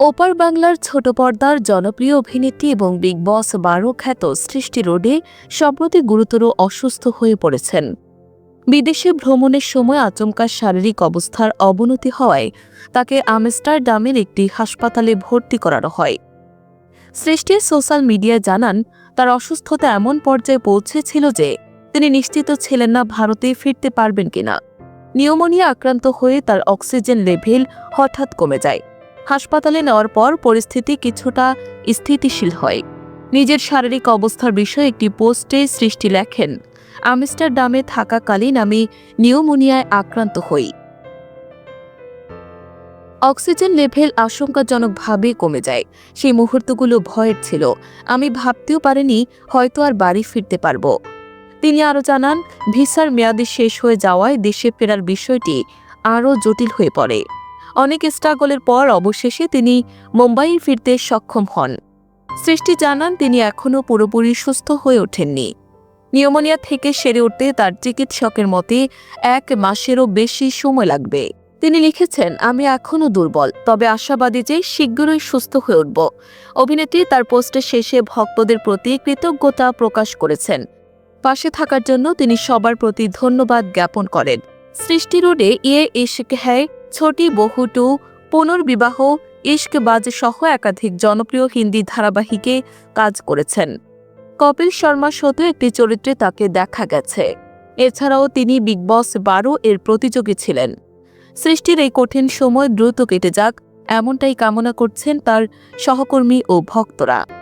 ওপার বাংলার ছোট পর্দার জনপ্রিয় অভিনেত্রী এবং বিগ বস বারো খ্যাত সৃষ্টি রোডে সম্প্রতি গুরুতর অসুস্থ হয়ে পড়েছেন। বিদেশে ভ্রমণের সময় আচমকা শারীরিক অবস্থার অবনতি হওয়ায় তাকে আমস্টারডামের একটি হাসপাতালে ভর্তি করানো হয়। সৃষ্টি সোশ্যাল মিডিয়ায় জানান, তার অসুস্থতা এমন পর্যায়ে পৌঁছেছিল যে তিনি নিশ্চিত ছিলেন না ভারতে ফিরতে পারবেন কিনা। নিউমোনিয়া আক্রান্ত হয়ে তার অক্সিজেন লেভেল হঠাৎ কমে যায়। হাসপাতালে নেওয়ার পর পরিস্থিতি কিছুটা স্থিতিশীল হয়। নিজের শারীরিক অবস্থার বিষয়ে একটি পোস্টে সৃষ্টি লেখেন, আমস্টারডামে থাকাকালীন আমি নিউমোনিয়ায় আক্রান্ত হই। অক্সিজেন লেভেল আশঙ্কাজনকভাবে কমে যায়। সেই মুহূর্তগুলো ভয়ের ছিল। আমি ভাবতেও পারিনি হয়তো আর বাড়ি ফিরতে পারব। তিনি আরও জানান, ভিসার মেয়াদি শেষ হয়ে যাওয়ায় দেশে ফেরার বিষয়টি আরও জটিল হয়ে পড়ে। অনেক স্ট্রাগলের পর অবশেষে তিনি মুম্বাই ফিরতে সক্ষম হন। সৃষ্টি জানান, তিনি এখনও পুরোপুরি সুস্থ হয়ে ওঠেননি। নিউমোনিয়া থেকে সেরে উঠতে তার চিকিৎসকের মতে এক মাসেরও বেশি সময় লাগবে। তিনি লিখেছেন, আমি এখনও দুর্বল, তবে আশাবাদী যে শীঘ্রই সুস্থ হয়ে উঠব। অভিনেত্রী তার পোস্টের শেষে ভক্তদের প্রতি কৃতজ্ঞতা প্রকাশ করেছেন। পাশে থাকার জন্য তিনি সবার প্রতি ধন্যবাদ জ্ঞাপন করেন। সৃষ্টি রোডে ইয়ে ইশক হ্যায় ছোটি বহুটু, পুনর্বিবাহ ইশকবাজ সহ একাধিক জনপ্রিয় হিন্দি ধারাবাহিকে কাজ করেছেন। কপিল শর্মা শোতে একটি চরিত্রে তাকে দেখা গেছে। এছাড়াও তিনি বিগ বস বারো এর প্রতিযোগী ছিলেন। সৃষ্টির এই কঠিন সময় দ্রুত কেটে যাক, এমনটাই কামনা করছেন তার সহকর্মী ও ভক্তরা।